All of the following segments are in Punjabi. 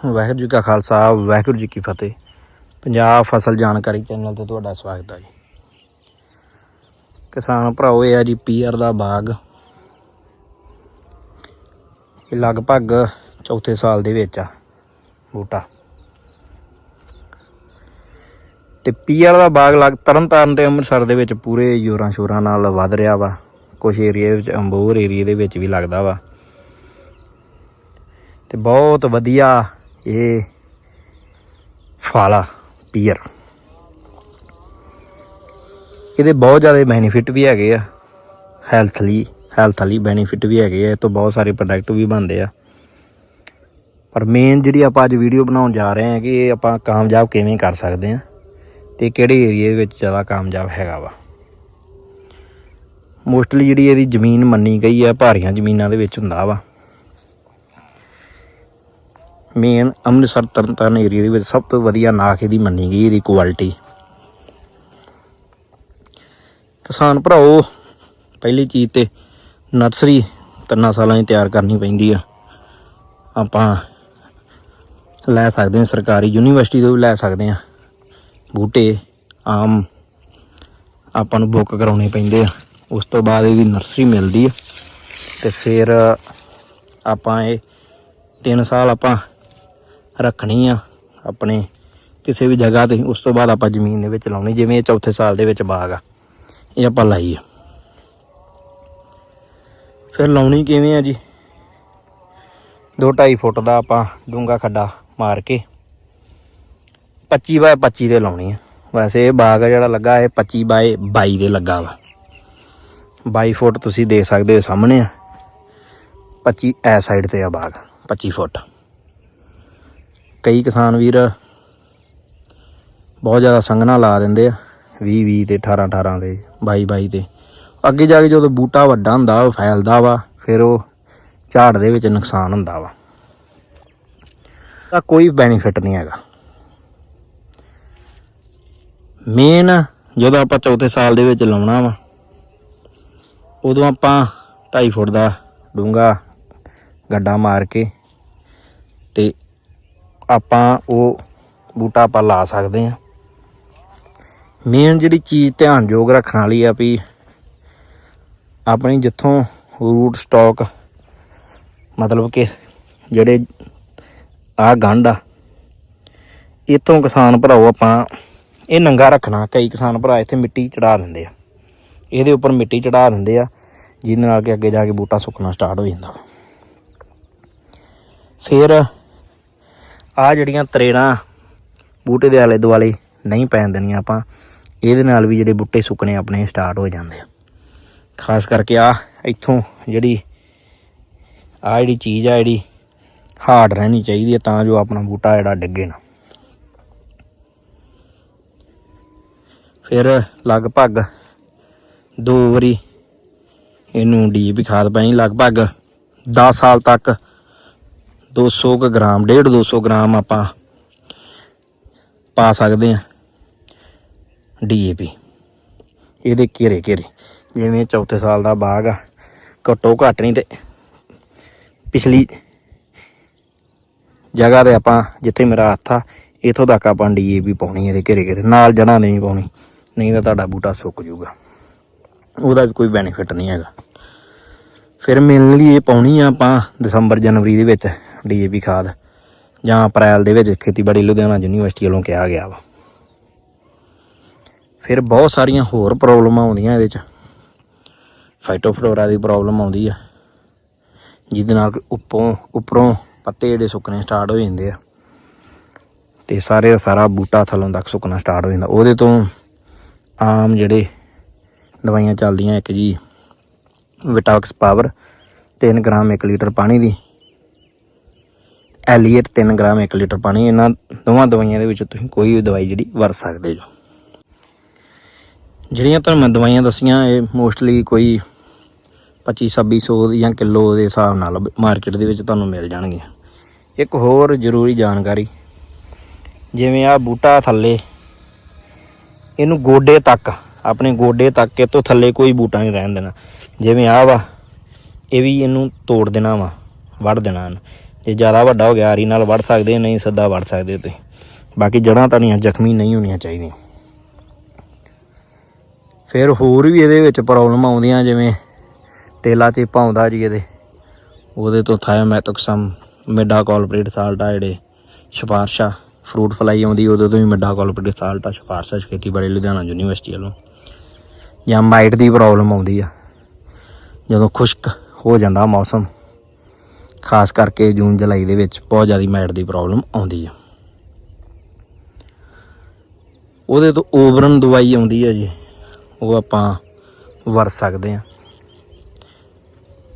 ਵਾਹਿਗੁਰੂ ਜੀ ਕਾ ਖਾਲਸਾ, ਵਾਹਿਗੁਰੂ ਜੀ ਕੀ ਫਤਿਹ। ਪੰਜਾਬ ਫਸਲ ਜਾਣਕਾਰੀ ਚੈਨਲ ਤੇ ਤੁਹਾਡਾ ਸਵਾਗਤ ਹੈ ਜੀ। ਕਿਸਾਨ ਭਰਾਓ, ਇਹ ਆ ਜੀ ਪੀਆਰ ਦਾ ਬਾਗ। ਇਹ ਲਗਭਗ ਚੌਥੇ ਸਾਲ ਦੇ ਵਿੱਚ ਆ, ਬੂਟਾ। ਤੇ ਪੀਆਰ ਦਾ ਬਾਗ ਲਗ ਤਰਨਤਾਰਨ ਤੇ ਅੰਮ੍ਰਿਤਸਰ ਦੇ ਵਿੱਚ ਪੂਰੇ ਜ਼ੋਰਾਂ ਸ਼ੋਰਾਂ ਨਾਲ ਵੱਧ ਰਿਹਾ ਵਾ। ਕੁਝ ਏਰੀਆ ਵਿੱਚ, ਅੰਬੋਰ ਏਰੀਆ ਦੇ ਵਿੱਚ ਵੀ ਲੱਗਦਾ ਵਾ। ਤੇ ਬਹੁਤ ਵਧੀਆ ਇਹ ਫਾਲਾ, ਪੀਅਰ। ਇਹਦੇ ਬਹੁਤ ਜ਼ਿਆਦਾ ਬੈਨੀਫਿਟ ਵੀ ਹੈਗੇ ਆ। ਹੈਲਥ ਲਈ ਹੈਲਥ ਲਈ ਬੈਨੀਫਿਟ ਵੀ ਹੈਗੇ ਆ। ਇਹ ਤੋਂ ਬਹੁਤ ਸਾਰੇ ਪ੍ਰੋਡਕਟ ਵੀ ਬਣਦੇ ਆ। ਪਰ ਮੇਨ ਜਿਹੜੀ ਆਪਾਂ ਅੱਜ ਵੀਡੀਓ ਬਣਾਉਣ ਜਾ ਰਹੇ ਹਾਂ ਕਿ ਇਹ ਆਪਾਂ ਕਾਮਯਾਬ ਕਿਵੇਂ ਕਰ ਸਕਦੇ ਆ ਤੇ ਕਿਹੜੇ ਏਰੀਆ ਦੇ ਵਿੱਚ ਜ਼ਿਆਦਾ ਕਾਮਯਾਬ ਹੈਗਾ ਵਾ। ਮੋਸਟਲੀ ਜਿਹੜੀ ਇਹਦੀ ਜ਼ਮੀਨ ਮੰਨੀ ਗਈ ਆ, ਭਾਰੀਆਂ ਜ਼ਮੀਨਾਂ ਦੇ ਵਿੱਚ ਹੁੰਦਾ ਵਾ। ਮੇਨ ਅੰਮ੍ਰਿਤਸਰ ਤਰਨਤਾਰਨ ਏਰੀਆ ਦੇ ਵਿੱਚ ਸਭ ਤੋਂ ਵਧੀਆ ਨਾਖ ਇਹਦੀ ਮੰਨੀ ਗਈ ਇਹਦੀ ਕੁਆਲਿਟੀ ਕਿਸਾਨ ਭਰਾਓ, ਪਹਿਲੀ ਚੀਜ਼ ਤੇ ਨਰਸਰੀ ਤਿੰਨਾਂ ਸਾਲਾਂ ਦੀ ਤਿਆਰ ਕਰਨੀ ਪੈਂਦੀ ਆ। ਆਪਾਂ ਲੈ ਸਕਦੇ ਹਾਂ, ਸਰਕਾਰੀ ਯੂਨੀਵਰਸਿਟੀ ਤੋਂ ਵੀ ਲੈ ਸਕਦੇ ਹਾਂ। ਬੂਟੇ, ਆਮ ਆਪਾਂ ਨੂੰ ਬੁੱਕ ਕਰਾਉਣੇ ਪੈਂਦੇ ਆ। ਉਸ ਤੋਂ ਬਾਅਦ ਇਹਦੀ ਨਰਸਰੀ ਮਿਲਦੀ ਆ। ਤੇ ਫਿਰ ਆਪਾਂ ਇਹ 3 ਸਾਲ ਆਪਾਂ ਰੱਖਣੀ ਆ ਆਪਣੇ ਕਿਸੇ ਵੀ ਜਗ੍ਹਾ ਤੇ। ਉਸ ਤੋਂ ਬਾਅਦ ਆਪਾਂ ਜ਼ਮੀਨ ਦੇ ਵਿੱਚ ਲਾਉਣੀ, ਜਿਵੇਂ ਇਹ ਚੌਥੇ ਸਾਲ ਦੇ ਵਿੱਚ ਬਾਗ ਆ। ਇਹ ਆਪਾਂ ਲਾਈ ਆ। ਫਿਰ ਲਾਉਣੀ ਕਿਵੇਂ ਆ ਜੀ? 2.5 ਫੁੱਟ ਦਾ ਆਪਾਂ ਡੂੰਗਾ ਖੱਡਾ ਮਾਰ ਕੇ 25 ਬਾਏ 25 ਦੇ ਲਾਉਣੀ ਆ। ਵੈਸੇ ਇਹ ਬਾਗ ਆ ਜਿਹੜਾ ਲੱਗਾ, ਇਹ 25 ਬਾਏ 22 ਦੇ ਲੱਗਾ ਵਾ। 22 ਫੁੱਟ ਤੁਸੀਂ ਦੇਖ ਸਕਦੇ ਹੋ ਸਾਹਮਣੇ ਆ। 25 ਐ ਸਾਈਡ ਤੇ ਆ ਬਾਗ 25 ਫੁੱਟ। ਕਈ ਕਿਸਾਨ ਵੀਰ ਬਹੁਤ ਜ਼ਿਆਦਾ ਸੰਘਣਾ ਲਾ ਦਿੰਦੇ ਆ 20 20 ਤੇ 18 18 ਦੇ 22 22 ਤੇ। ਅੱਗੇ ਜਾ ਕੇ ਜਦੋਂ ਬੂਟਾ ਵੱਡਾ ਹੁੰਦਾ, ਉਹ ਫੈਲਦਾ ਵਾ, ਫਿਰ ਉਹ ਝਾੜ ਦੇ ਵਿੱਚ ਨੁਕਸਾਨ ਹੁੰਦਾ ਵਾ। ਤਾਂ ਕੋਈ ਬੈਨੀਫਿਟ ਨਹੀਂ ਹੈਗਾ। ਮੇਨ ਜਦੋਂ ਆਪਾਂ ਚੌਥੇ ਸਾਲ ਦੇ ਵਿੱਚ ਲਾਉਣਾ ਵਾ, ਉਦੋਂ ਆਪਾਂ 2.5 ਫੁੱਟ ਦਾ ਡੂੰਗਾ ਗੱਡਾ ਮਾਰ ਕੇ ਆਪਾਂ ਉਹ ਬੂਟਾ ਆਪਾਂ ਲਾ ਸਕਦੇ ਹਾਂ ਮੇਨ ਜਿਹੜੀ ਚੀਜ਼ ਧਿਆਨਯੋਗ ਰੱਖਣ ਵਾਲੀ ਆ ਵੀ ਆਪਣੀ ਜਿੱਥੋਂ ਰੂਟ ਸਟਾਕ ਮਤਲਬ ਕਿ ਜਿਹੜੇ ਆ ਗੰਢ ਆ, ਇਥੋਂ ਕਿਸਾਨ ਭਰਾਓ ਆਪਾਂ ਇਹ ਨੰਗਾ ਰੱਖਣਾ, ਕਈ ਕਿਸਾਨ ਭਰਾ ਇੱਥੇ ਮਿੱਟੀ ਚੜਾ ਦਿੰਦੇ ਆ ਇਹਦੇ ਉੱਪਰ ਮਿੱਟੀ ਚੜਾ ਦਿੰਦੇ ਆ, ਜਿਹਦੇ ਨਾਲ ਕਿ ਅੱਗੇ ਜਾ ਕੇ ਬੂਟਾ ਸੁੱਕਣਾ ਸਟਾਰਟ ਹੋ ਜਾਂਦਾ ਵਾ। ਫਿਰ ਆ ਜਿਹੜੀਆਂ ਤਰੇੜਾਂ ਬੂਟੇ ਦੇ ਆਲੇ ਦੁਆਲੇ ਨਹੀਂ ਪੈਣ ਦੇਣੀਆਂ ਆਪਾਂ, ਇਹਦੇ ਨਾਲ ਵੀ ਜਿਹੜੇ ਬੂਟੇ ਸੁੱਕਣੇ ਆਪਣੇ ਸਟਾਰਟ ਹੋ ਜਾਂਦੇ ਆ। ਖਾਸ ਕਰਕੇ ਆ ਇੱਥੋਂ ਜਿਹੜੀ, ਆ ਜਿਹੜੀ ਚੀਜ਼ ਆ, ਜਿਹੜੀ ਹਾਰਡ ਰਹਿਣੀ ਚਾਹੀਦੀ ਹੈ ਤਾਂ ਜੋ ਆਪਣਾ ਬੂਟਾ ਜਿਹੜਾ ਡਿੱਗੇ ਨਾ। ਫਿਰ ਲਗਭਗ ਦੋ ਵਾਰੀ ਇਹਨੂੰ ਡੀਏਪੀ ਖਾਦ ਪਾਣੀ ਲਗਭਗ 10 ਸਾਲ ਤੱਕ 200 ਕੁ ਗ੍ਰਾਮ 1.5 200 ਗ੍ਰਾਮ ਆਪਾਂ ਪਾ ਸਕਦੇ ਆ ਡੀਏਪੀ ਇਹਦੇ ਘੇਰੇ ਘੇਰੇ, ਜਿਵੇਂ ਚੌਥੇ ਸਾਲ ਦਾ ਬਾਗ ਆ, ਘੱਟੋ ਘੱਟ ਨਹੀਂ ਤੇ ਪਿਛਲੀ ਜਗ੍ਹਾ ਤੇ ਆਪਾਂ ਜਿੱਥੇ ਮੇਰਾ ਹੱਥ ਆ, ਇਥੋਂ ਤੱਕ ਆਪਾਂ ਡੀਏਪੀ ਪਾਉਣੀ ਇਹਦੇ ਘੇਰੇ ਘੇਰੇ। ਨਾਲ ਜਣਾ ਨਹੀਂ ਪਾਉਣੀ, ਨਹੀਂ ਤਾਂ ਤੁਹਾਡਾ ਬੂਟਾ ਸੁੱਕ ਜਾਊਗਾ। ਉਹਦਾ ਵੀ ਕੋਈ ਬੈਨੀਫਿਟ ਨਹੀਂ ਹੈਗਾ। ਫਿਰ ਮਿਲਣ ਲਈ ਇਹ ਪਾਉਣੀ ਆ ਆਪਾਂ ਦਸੰਬਰ ਜਨਵਰੀ ਦੇ ਵਿੱਚ। ਡੀਏਪੀ ਖਾਦ ਜਾਂ ਅਪ੍ਰੈਲ ਦੇ ਵਿੱਚ ਖੇਤੀਬਾੜੀ ਲੁਧਿਆਣਾ ਯੂਨੀਵਰਸਿਟੀ ਵੱਲੋਂ ਕਿਹਾ ਗਿਆ ਵਾ। ਫਿਰ ਬਹੁਤ ਸਾਰੀਆਂ ਹੋਰ ਪ੍ਰੋਬਲਮਾਂ ਆਉਂਦੀਆਂ ਇਹਦੇ ਚ। ਫਾਈਟੋਫਲੋਰਾ ਦੀ ਪ੍ਰੋਬਲਮ ਆਉਂਦੀ ਆ। ਜਿਹਦੇ ਨਾਲ ਕਿ ਉੱਪਰੋਂ ਉੱਪਰੋਂ ਪੱਤੇ ਜਿਹੜੇ ਸੁੱਕਣੇ ਸਟਾਰਟ ਹੋ ਜਾਂਦੇ ਆ। ਤੇ ਸਾਰੇ ਦਾ ਸਾਰਾ ਬੂਟਾ ਥੱਲੋਂ ਤੱਕ ਸੁੱਕਣਾ ਸਟਾਰਟ ਹੋ ਜਾਂਦਾ। ਉਹਦੇ ਤੋਂ ਆਮ ਜਿਹੜੇ ਦਵਾਈਆਂ ਚੱਲਦੀਆਂ, ਇੱਕ ਜੀ ਵਿਟਾਕਸ ਪਾਵਰ 3 ਗ੍ਰਾਮ 1 ਲੀਟਰ ਪਾਣੀ ਦੀ। ਐਲੀਏਟ 3 ਗ੍ਰਾਮ 1 ਲੀਟਰ ਪਾਣੀ, ਇਹਨਾਂ ਦੋਵਾਂ ਦਵਾਈਆਂ ਦੇ ਵਿੱਚ ਤੁਸੀਂ ਕੋਈ ਵੀ ਦਵਾਈ ਜਿਹੜੀ ਵਰਤ ਸਕਦੇ ਜੋ। ਜਿਹੜੀਆਂ ਤੁਹਾਨੂੰ ਮੈਂ ਦਵਾਈਆਂ ਦੱਸੀਆਂ, ਇਹ ਮੋਸਟਲੀ ਕੋਈ 25 2600 ਜਾਂ ਕਿਲੋ ਦੇ ਹਿਸਾਬ ਨਾਲ ਮਾਰਕੀਟ ਦੇ ਵਿੱਚ ਤੁਹਾਨੂੰ ਮਿਲ ਜਾਣਗੀਆਂ। ਇੱਕ ਹੋਰ ਜ਼ਰੂਰੀ ਜਾਣਕਾਰੀ, ਜਿਵੇਂ ਆ ਬੂਟਾ ਥੱਲੇ, ਇਹਨੂੰ ਗੋਡੇ ਤੱਕ, ਆਪਣੇ ਗੋਡੇ ਤੱਕ ਇਹ ਤੋਂ ਥੱਲੇ ਕੋਈ ਬੂਟਾ ਨਹੀਂ ਰਹਿਣ ਦੇਣਾ। ਜਿਵੇਂ ਆ ਵਾ, ਇਹ ਵੀ ਇਹਨੂੰ ਤੋੜ ਦੇਣਾ ਵਾ, ਵੱਢ ਦੇਣਾ ਇਹਨੂੰ। ਜੇ ਜ਼ਿਆਦਾ ਵੱਡਾ ਹੋ ਗਿਆ, ਆਰੀ ਨਾਲ ਵੱਢ ਸਕਦੇ ਨਹੀਂ ਸੱਦਾ ਵੜ ਸਕਦੇ ਹੋ ਤੁਸੀਂ। ਬਾਕੀ ਜੜਾਂ ਨਹੀਂ, ਜ਼ਖਮੀ ਨਹੀਂ ਹੋਣੀਆਂ ਚਾਹੀਦੀਆਂ। ਫਿਰ ਹੋਰ ਵੀ ਇਹਦੇ ਵਿੱਚ ਪ੍ਰੋਬਲਮ ਆਉਂਦੀਆਂ, ਜਿਵੇਂ ਤੇਲਾ ਚੇਪਾ ਆਉਂਦਾ ਜੀ ਇਹਦੇ। ਉਹਦੇ ਤੋਂ ਥਾਇਓਮੈਥੋਕਸਮ ਮਿੱਡਾ ਕੋਲਪਰੇਟ ਸਾਲਟ ਆ ਜਿਹੜੇ, ਸਿਫਾਰਸ਼ਾ ਫਰੂਟ ਫਲਾਈ ਆਉਂਦੀ, ਉਹਦੇ ਤੋਂ ਵੀ ਮਿੱਡਾ ਕੋਲਪਰੇਟ ਸਾਲਟ ਆ, ਸਿਫਾਰਸ਼ਾ ਖੇਤੀਬਾੜੀ ਲੁਧਿਆਣਾ ਯੂਨੀਵਰਸਿਟੀ ਵੱਲੋਂ। ਜਾਂ ਮਾਈਟ ਦੀ ਪ੍ਰੋਬਲਮ ਆਉਂਦੀ ਆ। ਜਦੋਂ ਖੁਸ਼ਕ ਹੋ ਜਾਂਦਾ ਮੌਸਮ ਖਾਸ ਕਰਕੇ ਜੂਨ ਜੁਲਾਈ ਦੇ ਵਿੱਚ ਬਹੁਤ ਜ਼ਿਆਦਾ ਮੈਟ ਦੀ ਪ੍ਰੋਬਲਮ ਆਉਂਦੀ ਆ। ਉਹਦੇ ਤੋਂ ਓਵਰਨ ਦਵਾਈ ਆਉਂਦੀ ਹੈ ਜੀ, ਉਹ ਆਪਾਂ ਵਰਤ ਸਕਦੇ ਆ।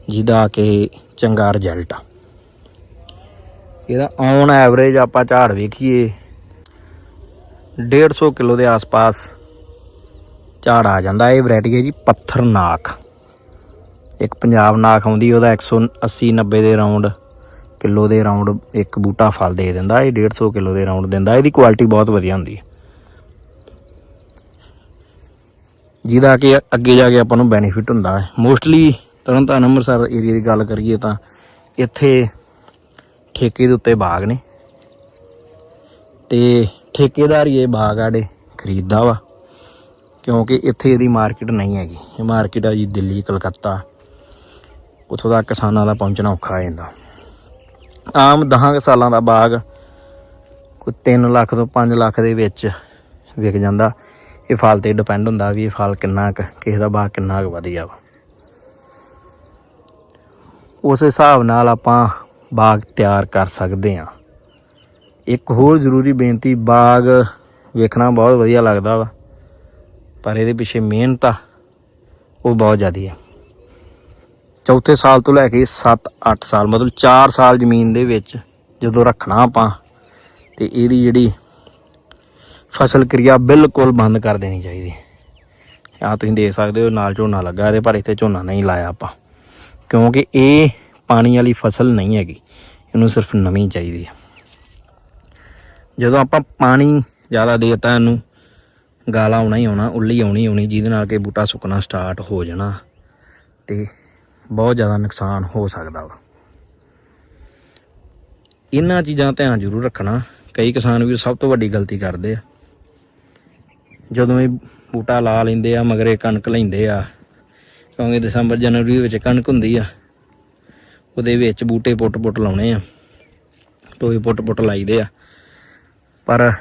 ਜਿਹਦਾ ਕਿ ਚੰਗਾ ਰਿਜ਼ਲਟ ਆ। ਇਹਦਾ ਔਨ ਐਵਰੇਜ ਆਪਾਂ ਝਾੜ ਵੇਖੀਏ 150 ਕਿਲੋ ਦੇ ਆਸ-ਪਾਸ ਝਾੜ ਆ ਜਾਂਦਾ। ਇਹ ਵੈਰਾਈਟੀ ਹੈ ਜੀ ਪੱਥਰ ਨਾਖ ਇੱਕ ਪੰਜਾਬ ਨਾਖ ਆਉਂਦੀ, ਉਹਦਾ 180 90 ਦੇ ਰਾਉਂਡ ਕਿਲੋ ਦੇ ਰਾਉਂਡ ਇੱਕ ਬੂਟਾ ਫਲ ਦੇ ਦਿੰਦਾ, ਇਹ 150 ਕਿਲੋ ਦੇ ਰਾਉਂਡ ਦਿੰਦਾ, ਇਹਦੀ ਕੁਆਲਿਟੀ ਬਹੁਤ ਵਧੀਆ ਹੁੰਦੀ ਹੈ। ਜਿਹਦਾ ਕਿ ਅੱਗੇ ਜਾ ਕੇ ਆਪਾਂ ਨੂੰ ਬੈਨੀਫਿਟ ਹੁੰਦਾ ਹੈ। ਮੋਸਟਲੀ ਤਰਨਤਾਰਨ ਅੰਮ੍ਰਿਤਸਰ ਏਰੀਆ ਦੀ ਗੱਲ ਕਰੀਏ ਤਾਂ ਇੱਥੇ ਠੇਕੇ ਦੇ ਉੱਤੇ ਬਾਗ ਨੇ। ਤੇ ਠੇਕੇਦਾਰ ਹੀ ਇਹ ਬਾਗ ਆੜੇ ਖਰੀਦਦਾ ਵਾ, ਕਿਉਂਕਿ ਇੱਥੇ ਇਹਦੀ ਮਾਰਕੀਟ ਨਹੀਂ ਹੈਗੀ। ਇਹ ਮਾਰਕੀਟ ਆ ਜੀ ਦਿੱਲੀ, ਕਲਕੱਤਾ। ਉੱਥੋਂ ਦਾ ਕਿਸਾਨਾਂ ਦਾ ਪਹੁੰਚਣਾ ਔਖਾ ਹੋ ਜਾਂਦਾ। ਆਮ 10 ਕੁ ਸਾਲਾਂ ਦਾ ਬਾਗ ਕੋਈ 3 ਲੱਖ ਤੋਂ 5 ਲੱਖ ਦੇ ਵਿੱਚ ਵਿਕ ਜਾਂਦਾ। ਇਹ ਫਲ ਤੇ ਡਿਪੈਂਡ ਹੁੰਦਾ ਵੀ ਇਹ ਫਲ ਕਿੰਨਾ ਕੁ, ਕਿਸੇ ਦਾ ਬਾਗ ਕਿੰਨਾ ਕੁ ਵਧੀਆ ਵਾ। ਉਸ ਹਿਸਾਬ ਨਾਲ ਆਪਾਂ ਬਾਗ ਤਿਆਰ ਕਰ ਸਕਦੇ ਹਾਂ। ਇੱਕ ਹੋਰ ਜ਼ਰੂਰੀ ਬੇਨਤੀ, ਬਾਗ ਵੇਖਣਾ ਬਹੁਤ ਵਧੀਆ ਲੱਗਦਾ ਵਾ, ਪਰ ਇਹਦੇ ਪਿੱਛੇ ਮਿਹਨਤ ਆ, ਉਹ ਬਹੁਤ ਜ਼ਿਆਦੀ ਹੈ। ਚੌਥੇ ਸਾਲ ਤੋਂ ਲੈ ਕੇ 7-8 ਸਾਲ, ਮਤਲਬ 4 ਸਾਲ ਜ਼ਮੀਨ ਦੇ ਵਿੱਚ ਜਦੋਂ ਰੱਖਣਾ ਆਪਾਂ, ਤੇ ਇਹਦੀ ਜਿਹੜੀ ਫਸਲ ਕਿਰਿਆ ਬਿਲਕੁਲ ਬੰਦ ਕਰ ਦੇਣੀ ਚਾਹੀਦੀ। ਆ ਤੁਸੀਂ ਦੇਖ ਸਕਦੇ ਹੋ, ਨਾਲ ਝੋਨਾ ਲੱਗਾ ਇਹਦੇ, ਪਰ ਇੱਥੇ ਝੋਨਾ ਨਹੀਂ ਲਾਇਆ ਆਪਾਂ। ਕਿਉਂਕਿ ਇਹ ਪਾਣੀ ਵਾਲੀ ਫਸਲ ਨਹੀਂ ਹੈਗੀ, ਇਹਨੂੰ ਸਿਰਫ ਨਮੀ ਚਾਹੀਦੀ ਹੈ। ਜਦੋਂ ਆਪਾਂ ਪਾਣੀ ਜ਼ਿਆਦਾ ਦੇਤਾ ਇਹਨੂੰ, ਗਾਲਾ ਆਉਣਾ ਹੀ ਆਉਣਾ, ਉੱਲੀ ਆਉਣੀ ਆਉਣੀ, ਜਿਹਦੇ ਨਾਲ ਕਿ ਬੂਟਾ ਸੁੱਕਣਾ ਸਟਾਰਟ ਹੋ ਜਾਣਾ। ਤੇ ਬਹੁਤ ਜ਼ਿਆਦਾ ਨੁਕਸਾਨ ਹੋ ਸਕਦਾ ਵਾ। ਇਹਨਾਂ ਚੀਜ਼ਾਂ ਧਿਆਨ ਜ਼ਰੂਰ ਰੱਖਣਾ। ਕਈ ਕਿਸਾਨ ਵੀ ਸਭ ਤੋਂ ਵੱਡੀ ਗਲਤੀ ਕਰਦੇ ਆ। ਜਦੋਂ ਇਹ ਬੂਟਾ ਲਾ ਲੈਂਦੇ ਆ, ਮਗਰੇ ਕਣਕ ਲੈਂਦੇ ਆ, ਕਿਉਂਕਿ ਦਸੰਬਰ ਜਨਵਰੀ ਵਿੱਚ ਕਣਕ ਹੁੰਦੀ ਆ, ਉਹਦੇ ਵਿੱਚ ਬੂਟੇ ਪੁੱਟ-ਪੁੱਟ ਲਾਉਣੇ ਆ ਟੋਏ ਪੁੱਟ-ਪੁੱਟ ਲਾਈਦੇ ਆ। ਪਰ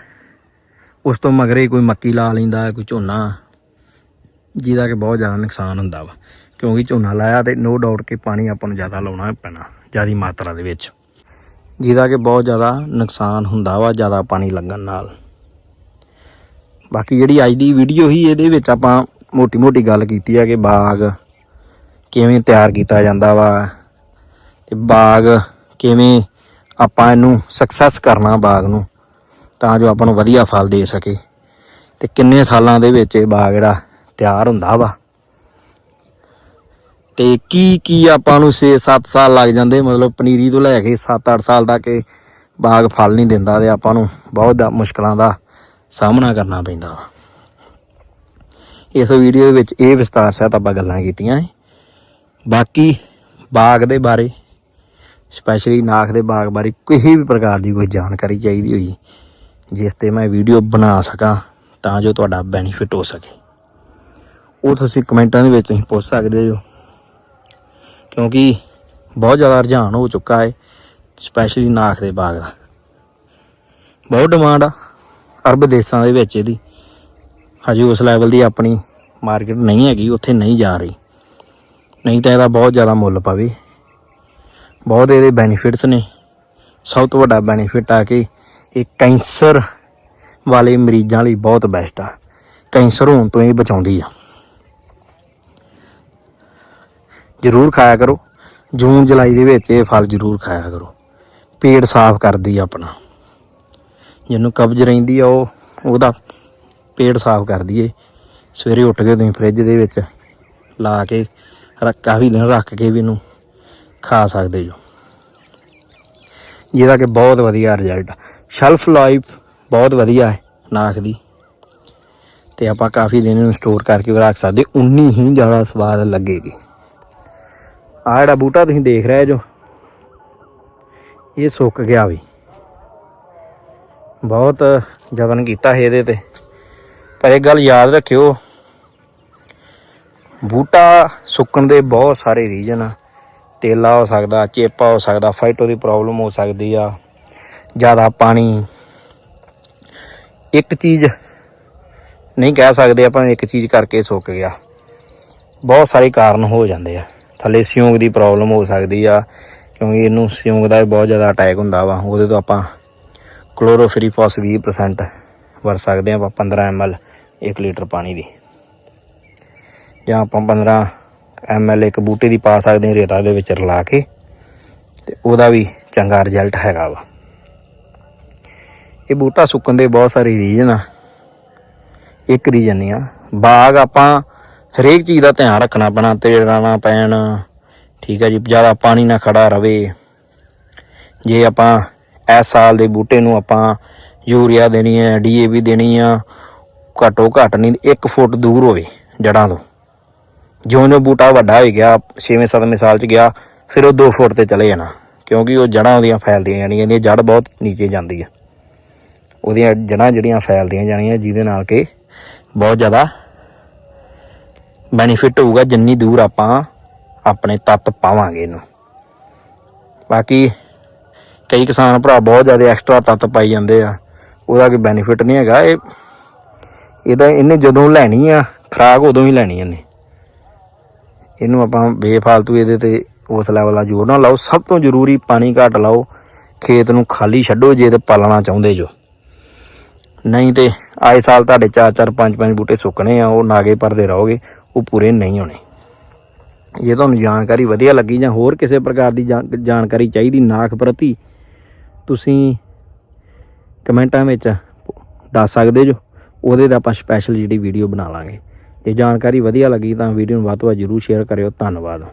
ਉਸ ਤੋਂ ਮਗਰੇ ਕੋਈ ਮੱਕੀ ਲਾ ਲੈਂਦਾ, ਕੋਈ ਝੋਨਾ, ਜਿਹਦਾ ਕਿ ਬਹੁਤ ਜ਼ਿਆਦਾ ਨੁਕਸਾਨ ਹੁੰਦਾ ਵਾ। ਕਿਉਂਕਿ ਝੋਨਾ ਲਾਇਆ ਤੇ ਨੋ ਡਾਊਟ ਕਿ ਪਾਣੀ ਆਪਾਂ ਨੂੰ ਜ਼ਿਆਦਾ ਲਾਉਣਾ ਪੈਣਾ, ਜ਼ਿਆਦੀ ਮਾਤਰਾ ਦੇ ਵਿੱਚ। ਜਿਹਦਾ ਕਿ ਬਹੁਤ ਜ਼ਿਆਦਾ ਨੁਕਸਾਨ ਹੁੰਦਾ ਵਾ, ਜ਼ਿਆਦਾ ਪਾਣੀ ਲੱਗਣ ਨਾਲ। ਬਾਕੀ ਜਿਹੜੀ ਅੱਜ ਦੀ ਵੀਡੀਓ ਹੀ ਇਹਦੇ ਵਿੱਚ ਆਪਾਂ ਮੋਟੀ-ਮੋਟੀ ਗੱਲ ਕੀਤੀ ਆ ਕਿ ਬਾਗ ਕਿਵੇਂ ਤਿਆਰ ਕੀਤਾ ਜਾਂਦਾ ਵਾ ਤੇ ਬਾਗ ਕਿਵੇਂ ਆਪਾਂ ਇਹਨੂੰ ਸਕਸੈਸ ਕਰਨਾ ਬਾਗ ਨੂੰ, ਤਾਂ ਜੋ ਆਪਾਂ ਨੂੰ ਵਧੀਆ ਫਲ ਦੇ ਸਕੇ। ਤੇ ਕਿੰਨੇ ਸਾਲਾਂ ਦੇ ਵਿੱਚ ਇਹ ਬਾਗ ਜਿਹੜਾ ਤਿਆਰ ਹੁੰਦਾ ਵਾ। ਤੇ ਕੀ ਕੀ ਆਪਾਂ ਨੂੰ 6-7 ਸਾਲ ਲੱਗ ਜਾਂਦੇ? ਮਤਲਬ ਪਨੀਰੀ ਤੋਂ ਲੈ ਕੇ 7-8 ਸਾਲ ਤੱਕ ਇਹ ਬਾਗ ਫਲ ਨਹੀਂ ਦਿੰਦਾ ਤੇ ਆਪਾਂ ਨੂੰ ਬਹੁਤ ਦਾ ਮੁਸ਼ਕਲਾਂ ਦਾ ਸਾਹਮਣਾ ਕਰਨਾ ਪੈਂਦਾ ਵਾ। ਇਸ ਵੀਡੀਓ ਦੇ ਵਿੱਚ ਇਹ ਵਿਸਤਾਰ ਸਹਿਤ ਆਪਾਂ ਗੱਲਾਂ ਕੀਤੀਆਂ ਬਾਕੀ ਬਾਗ ਦੇ ਬਾਰੇ ਸਪੈਸ਼ਲੀ ਨਾਖ ਦੇ ਬਾਗ ਬਾਰੇ ਕਿਸੇ ਵੀ ਪ੍ਰਕਾਰ ਦੀ ਕੋਈ ਜਾਣਕਾਰੀ ਚਾਹੀਦੀ ਹੋਈ, ਜਿਸ ਤੇ ਮੈਂ ਵੀਡੀਓ ਬਣਾ ਸਕਾਂ ਤਾਂ ਜੋ ਤੁਹਾਡਾ ਬੈਨੀਫਿਟ ਹੋ ਸਕੇ। ਉਹ ਤੁਸੀਂ ਕਮੈਂਟਾਂ ਦੇ ਵਿੱਚ ਤੁਸੀਂ ਪੁੱਛ ਸਕਦੇ ਹੋ। ਕਿਉਂਕਿ ਬਹੁਤ ਜ਼ਿਆਦਾ ਰੁਝਾਨ ਹੋ ਚੁੱਕਾ ਹੈ ਸਪੈਸ਼ਲੀ ਨਾਖ ਦੇ ਬਾਗ ਦਾ। ਬਹੁਤ ਡਿਮਾਂਡ ਆ, ਅਰਬ ਦੇਸ਼ਾਂ ਦੇ ਵਿੱਚ ਇਹਦੀ। ਹਜੇ ਉਸ ਲੈਵਲ ਦੀ ਆਪਣੀ ਮਾਰਕੀਟ ਨਹੀਂ ਹੈਗੀ, ਉੱਥੇ ਨਹੀਂ ਜਾ ਰਹੀ। ਨਹੀਂ ਤਾਂ ਇਹਦਾ ਬਹੁਤ ਜ਼ਿਆਦਾ ਮੁੱਲ ਪਵੇ। ਬਹੁਤ ਇਹਦੇ ਬੈਨੀਫਿਟਸ ਨੇ। ਸਭ ਤੋਂ ਵੱਡਾ ਬੈਨੀਫਿਟ ਆ ਕਿ ਇਹ ਕੈਂਸਰ ਵਾਲੇ ਮਰੀਜ਼ਾਂ ਲਈ ਬਹੁਤ ਬੈਸਟ ਆ। ਕੈਂਸਰ ਹੋਣ ਤੋਂ ਇਹ ਬਚਾਉਂਦੀ ਆ। ਜ਼ਰੂਰ ਖਾਇਆ ਕਰੋ। ਜੂਨ, ਜੁਲਾਈ ਦੇ ਵਿੱਚ ਇਹ ਫਲ ਜ਼ਰੂਰ ਖਾਇਆ ਕਰੋ। ਪੇਟ ਸਾਫ਼ ਕਰਦੀ ਆ ਆਪਣਾ। ਜਿਹਨੂੰ ਕਬਜ਼ ਰਹਿੰਦੀ ਆ ਉਹ, ਉਹਦਾ ਪੇਟ ਸਾਫ਼ ਕਰਦੀ ਏ। ਸਵੇਰੇ ਉੱਠ ਕੇ ਤੁਸੀਂ ਫ੍ਰਿਜ ਦੇ ਵਿੱਚ ਲਾ ਕੇ, ਰੱਖ, ਕਾਫੀ ਦਿਨ ਰੱਖ ਕੇ ਵੀ ਇਹਨੂੰ ਖਾ ਸਕਦੇ ਜੋ ਜਿਹਦਾ ਕਿ ਬਹੁਤ ਵਧੀਆ ਰਿਜ਼ਲਟ ਸ਼ੈਲਫ ਲਾਈਫ ਬਹੁਤ ਵਧੀਆ ਹੈ ਨਾਖ ਦੀ। ਤੇ ਆਪਾਂ ਕਾਫੀ ਦਿਨ ਇਹਨੂੰ ਸਟੋਰ ਕਰਕੇ ਵੀ ਰੱਖ ਸਕਦੇ। ਉਨੀ ਹੀ ਜ਼ਿਆਦਾ ਸਵਾਦ ਲੱਗੇਗੀ। ਆਹ ਜਿਹੜਾ ਬੂਟਾ ਤੁਸੀਂ ਦੇਖ ਰਹੇ ਜੋ, ਇਹ ਸੁੱਕ ਗਿਆ ਵੀ। ਬਹੁਤ ਯਤਨ ਕੀਤਾ ਸੀ ਇਹਦੇ ਤੇ। ਪਰ ਇੱਕ ਗੱਲ ਯਾਦ ਰੱਖਿਓ, ਬੂਟਾ ਸੁੱਕਣ ਦੇ ਬਹੁਤ ਸਾਰੇ ਰੀਜਨ ਆ। ਤੇਲਾ ਹੋ ਸਕਦਾ, ਚੇਪਾ ਹੋ ਸਕਦਾ, ਫਾਈਟੋ ਦੀ ਪ੍ਰੋਬਲਮ ਹੋ ਸਕਦੀ ਆ, ਜ਼ਿਆਦਾ ਪਾਣੀ। ਇੱਕ ਚੀਜ਼ ਨਹੀਂ ਕਹਿ ਸਕਦੇ ਆਪਾਂ, ਇੱਕ ਚੀਜ਼ ਕਰਕੇ ਸੁੱਕ ਗਿਆ। ਬਹੁਤ ਸਾਰੇ ਕਾਰਨ ਹੋ ਜਾਂਦੇ ਆ। ਥੱਲੇ ਸਿਉਂਕ ਦੀ ਪ੍ਰੋਬਲਮ ਹੋ ਸਕਦੀ ਆ, ਕਿਉਂਕਿ ਇਹਨੂੰ ਸਿਉਂਕ ਦਾ ਵੀ ਬਹੁਤ ਜ਼ਿਆਦਾ ਅਟੈਕ ਹੁੰਦਾ ਵਾ। ਉਹਦੇ ਤੋਂ ਆਪਾਂ ਕਲੋਰੋਫਰੀਫੋਸ 20% ਵਰਤ ਸਕਦੇ ਆ ਆਪਾਂ 15 ml 1 ਲੀਟਰ ਪਾਣੀ ਦੀ। ਜਾਂ ਆਪਾਂ 15 ml ਇੱਕ ਬੂਟੇ ਦੀ ਪਾ ਸਕਦੇ ਹਾਂ ਰੇਤਾ ਦੇ ਵਿੱਚ ਰਲਾ ਕੇ, ਤੇ ਉਹਦਾ ਵੀ ਚੰਗਾ ਰਿਜ਼ਲਟ ਹੈਗਾ ਵਾ। ਇਹ ਬੂਟਾ ਸੁੱਕਣ ਦੇ ਬਹੁਤ ਸਾਰੇ ਰੀਜਨ ਆ। ਇੱਕ ਰੀਜਨ ਨਹੀਂ ਆ। ਬਾਗ ਆਪਾਂ ਹਰੇਕ ਚੀਜ਼ ਦਾ ਧਿਆਨ ਰੱਖਣਾ ਪੈਣਾ ਤੇੜਾ ਨਾ ਪੈਣ, ਠੀਕ ਹੈ ਜੀ, ਜ਼ਿਆਦਾ ਪਾਣੀ ਨਾ ਖੜਾ ਰਵੇ। ਜੇ ਆਪਾਂ ਇਸ ਸਾਲ ਦੇ ਬੂਟੇ ਨੂੰ ਆਪਾਂ ਯੂਰੀਆ ਦੇਣੀ ਹੈ ਡੀਏਪੀ ਦੇਣੀ ਆ, ਘੱਟੋ ਘੱਟ ਨਹੀਂ 1 ਫੁੱਟ ਦੂਰ ਹੋਵੇ ਜੜਾਂ ਤੋਂ। ਜਿਉਂ ਜਿਉਂ ਬੂਟਾ ਵੱਡਾ ਹੋ ਗਿਆ 6ਵੇਂ 7ਵੇਂ ਸਾਲ ਚ ਗਿਆ, ਫਿਰ ਉਹ 2 ਫੁੱਟ ਤੇ ਚਲੇ ਜਾਣਾ, ਕਿਉਂਕਿ ਉਹ ਜੜਾਂ ਉਹਦੀਆਂ ਫੈਲਦੀਆਂ ਜਾਣੀਆਂ ਇਹਦੀ ਜੜ ਬਹੁਤ ਨੀਚੇ ਜਾਂਦੀ ਆ। ਉਹਦੀਆਂ ਜੜਾਂ ਜਿਹੜੀਆਂ ਫੈਲਦੀਆਂ ਜਾਣੀਆਂ, ਜਿਹਦੇ ਨਾਲ ਕਿ ਬਹੁਤ ਜ਼ਿਆਦਾ ਬੈਨੀਫਿਟ ਹੋਊਗਾ ਜਿੰਨੀ ਦੂਰ ਆਪਾਂ ਆਪਣੇ ਤੱਤ ਪਾਵਾਂਗੇ ਇਹਨੂੰ। ਬਾਕੀ ਕਈ ਕਿਸਾਨ ਭਰਾ ਬਹੁਤ ਜ਼ਿਆਦਾ ਐਕਸਟਰਾ ਤੱਤ ਪਾਈ ਜਾਂਦੇ ਆ, ਉਹਦਾ ਕੋਈ ਬੈਨੀਫਿਟ ਨਹੀਂ ਹੈਗਾ। ਇਹ, ਇਹਦਾ ਇਹਨੇ ਜਦੋਂ ਲੈਣੀ ਆ, ਖਰਾਕ ਉਦੋਂ ਹੀ ਲੈਣੀ ਇਹਨੇ। ਇਹਨੂੰ ਆਪਾਂ ਬੇਫਾਲਤੂ ਇਹਦੇ ਤੇ ਉਸ ਲੈਵਲ ਦਾ ਜ਼ੋਰ ਨਾ ਲਾਓ। ਸਭ ਤੋਂ ਜ਼ਰੂਰੀ ਪਾਣੀ ਘੱਟ ਲਾਓ, ਖੇਤ ਨੂੰ ਖਾਲੀ ਛੱਡੋ ਜੇ ਤੇ ਪਾਲਣਾ ਚਾਹੁੰਦੇ ਜੋ। ਨਹੀਂ ਤੇ ਆਏ ਸਾਲ ਤੁਹਾਡੇ 4 4 5 5 ਬੂਟੇ ਸੁੱਕਣੇ ਆ, ਉਹ ਨਾਗੇ ਪਰਦੇ ਰਹੋਗੇ। ਉਹ ਪੂਰੇ ਨਹੀਂ ਹੋਣੇ। ਜੇ ਤੁਹਾਨੂੰ ਜਾਣਕਾਰੀ ਵਧੀਆ ਲੱਗੀ ਜਾਂ ਹੋਰ ਕਿਸੇ ਪ੍ਰਕਾਰ ਦੀ ਜਾਣ- ਜਾਣਕਾਰੀ ਚਾਹੀਦੀ ਨਾਖ ਪ੍ਰਤੀ, ਤੁਸੀਂ ਕਮੈਂਟਾਂ ਵਿੱਚ ਦੱਸ ਸਕਦੇ ਜੋ। ਉਹਦੇ ਤੇ ਆਪਾਂ ਸਪੈਸ਼ਲ ਜਿਹੜੀ ਵੀਡੀਓ ਬਣਾ ਲਾਂਗੇ। ਜੇ ਜਾਣਕਾਰੀ ਵਧੀਆ ਲੱਗੀ ਤਾਂ ਵੀਡੀਓ ਨੂੰ ਵੱਧ ਤੋਂ ਵੱਧ ਜ਼ਰੂਰ ਸ਼ੇਅਰ ਕਰਿਓ। ਧੰਨਵਾਦ।